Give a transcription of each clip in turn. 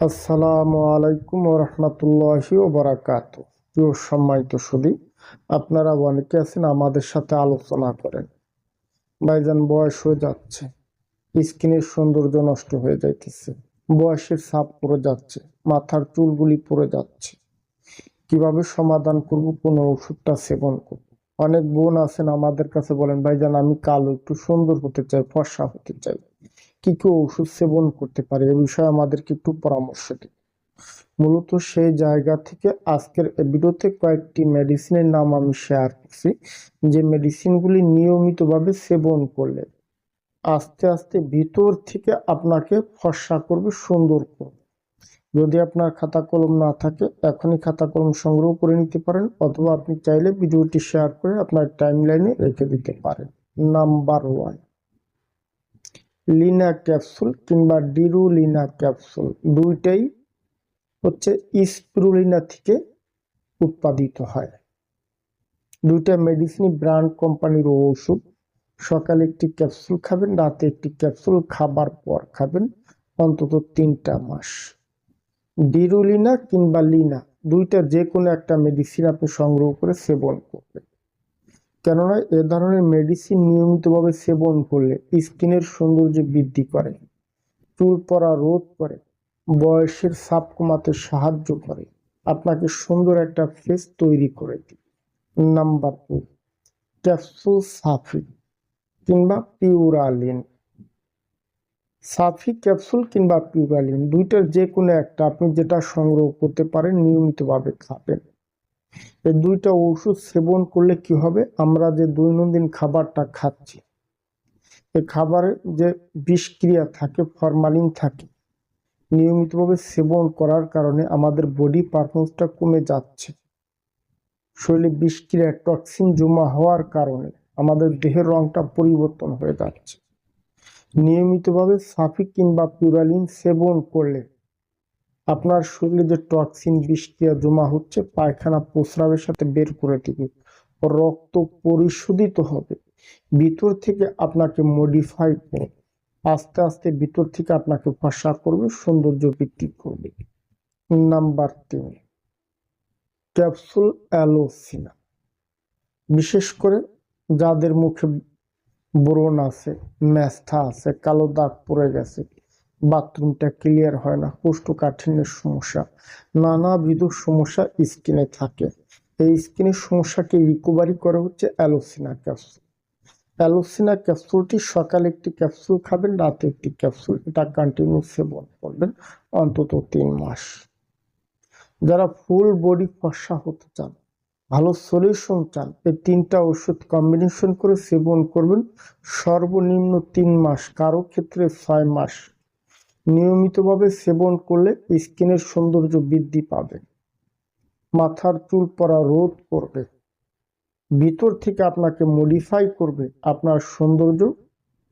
আসসালামু আলাইকুম রহমতুল্লাহি ওবরাকাত সম্মানিত সুদী, আপনারা অনেকে আছেন আমাদের সাথে আলোচনা করেন। ভাইজান, বয়স হয়ে যাচ্ছে। স্কিনের সৌন্দর্য নষ্ট হয়ে যাইতেছে। বয়সের ছাপ পড়ে যাচ্ছে। মাথার চুলগুলি পড়ে যাচ্ছে। কীভাবে সমাধান করব, কোন ওষুধটা সেবন করব? অনেক বোন আছেন আমাদের কাছে বলেন, ভাইজান, আমি কালো, একটু সুন্দর হতে চাই, ফর্সা হতে চাই। কি কি ওষুধ সেবন করতে পারে এ বিষয়ে আমাদেরকে একটু পরামর্শ দিন। মূলত সেই জায়গা থেকে আজকের ভিডিওতে কয়েকটি মেডিসিনের নাম আমি শেয়ার করছি, যে মেডিসিনগুলি নিয়মিতভাবে সেবন করলে আস্তে আস্তে ভিতর থেকে আপনাকে ফর্সা করবে, সুন্দর করবে। যদি আপনার খাতা কলম না থাকে, এখনই খাতা কলম সংগ্রহ করে নিতে পারেন, অথবা আপনি চাইলে ভিডিওটি শেয়ার করে আপনার টাইম লাইনে রেখে দিতে পারেন। নাম্বার ওয়ান লিনা ক্যাপসুল কিংবা ডিরুলিনা ক্যাপসুল দুইটাই হচ্ছে স্পিরুলিনা থেকে উৎপাদিত হয়। দুইটা মেডিসিন ব্র্যান্ড কোম্পানির ওষুধ সকালে একটি ক্যাপসুল খাবেন, রাতে একটি ক্যাপসুল, খাবার পর খাবেন, অন্তত তিনটা মাস। ডিরুলিনা কিংবা লিনা, দুইটা যে কোনো একটা মেডিসিন আপনি সংগ্রহ করে সেবন করবেন। কেননা এ ধরনের মেডিসিন নিয়মিতভাবে সেবন করলে স্কিনের সৌন্দর্য বৃদ্ধি করে, চুল পড়া রোধ করে, বয়সের সাপ কমাতে সাহায্য করে। আপনাকে সুন্দর একটা ফেস তৈরি করে দিবে নাম্বার টু ক্যাপসুল সাফি কিংবা পিউরালিন সাফি ক্যাপসুল কিংবা পিউরালিন দুইটার যে কোনো একটা আপনি যেটা সংগ্রহ করতে পারেন, নিয়মিতভাবে খাবেন। এই দুইটা ওষুধ সেবন করলে কি হবে? আমরা যে দৈনন্দিন খাবারটা খাচ্ছি, এই খাবারে যে বিষক্রিয়া থাকে, ফরমালিন থাকে, নিয়মিতভাবে সেবন করার কারণে আমাদের বডি পারফরমেন্সটা কমে যাচ্ছে। শরীরে বিষক্রিয়া, টক্সিন জমা হওয়ার কারণে আমাদের দেহের রংটা পরিবর্তন হয়ে যাচ্ছে। নিয়মিতভাবে সাফিক কিংবা পিউরালিন সেবন করলে আপনার শরীরে যে টক্সিন বিষক্রিয়া জমা হচ্ছে, পায়খানা প্রস্রাবের সাথে বের করে দিবে। রক্ত পরিশোধিত হবে। ভিতর থেকে আপনাকে মডিফাই করবে আস্তে আস্তে ভিতর থেকে আপনাকে ফসা করবে, সৌন্দর্য বৃদ্ধি করবে। নাম্বার তিন, ক্যাপসুল অ্যালোসিনা। বিশেষ করে যাদের মুখে ব্রণ আছে, ম্যাস্থা আছে, কালো দাগ পড়ে গেছে বাথরুমটা ক্লিয়ার হয় না, কোষ্ঠকাঠিন্যের সমস্যা। নানাবিধ সমস্যা স্কিনে থাকে। এই স্কিনের সমস্যাকে রিকভারি করা হচ্ছে অ্যালোসিনা ক্যাপসুল। অ্যালোসিনা ক্যাপসুলটি সকালে একটি ক্যাপসুল খাবেন, রাতে একটি ক্যাপসুল। এটা কন্টিনিউ সেবন করবেন অন্তত তিন মাস। যারা ফুল বডি ফসা হতে চান, ভালো সলিউশন চান, এই তিনটা ওষুধ কম্বিনেশন করে সেবন করবেন সর্বনিম্ন তিন মাস, কারও ক্ষেত্রে ছয় মাস। নিয়মিতভাবে সেবন করলে স্কিনের সৌন্দর্য বৃদ্ধি পাবে। মাথার চুল পড়া রোধ করবে। ভিতর থেকে আপনাকে মডিফাই করবে, আপনার সৌন্দর্য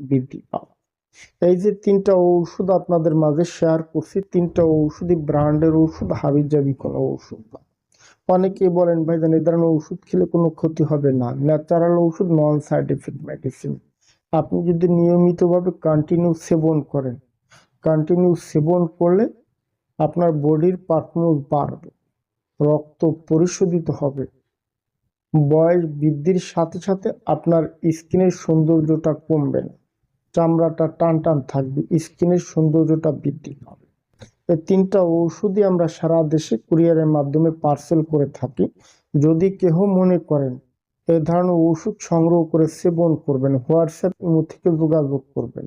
বৃদ্ধি পাবে। এই যে তিনটা ঔষধ আপনাদের মাঝে শেয়ার করছি, তিনটা ঔষধই ব্র্যান্ডের ওষুধ হাবিজাবি কোনো ওষুধ না অনেকে বলেন ভাই জান এই ধরনের ওষুধ খেলে কোনো ক্ষতি হবে না। ন্যাচারাল ওষুধ নন সাইড এফেক্ট মেডিসিন আপনি যদি নিয়মিতভাবে কন্টিনিউ সেবন করেন কন্টিনিউ সেবন করলে আপনার বডির পারফরমেন্স বাড়বে, রক্ত পরিশোধিত হবে। বয়স বৃদ্ধির সাথে সাথে আপনার স্কিনের সৌন্দর্যটা কমবে না। চামড়াটা টান টান থাকবে, স্কিনের সৌন্দর্যটা বৃদ্ধি পাবে। এই তিনটা ওষুধই আমরা সারা দেশে কুরিয়ারের মাধ্যমে পার্সেল করে থাকি। যদি কেহ মনে করেন এ ধরনের ওষুধ সংগ্রহ করে সেবন করবেন, হোয়াটসঅ্যাপ থেকে যোগাযোগ করবেন।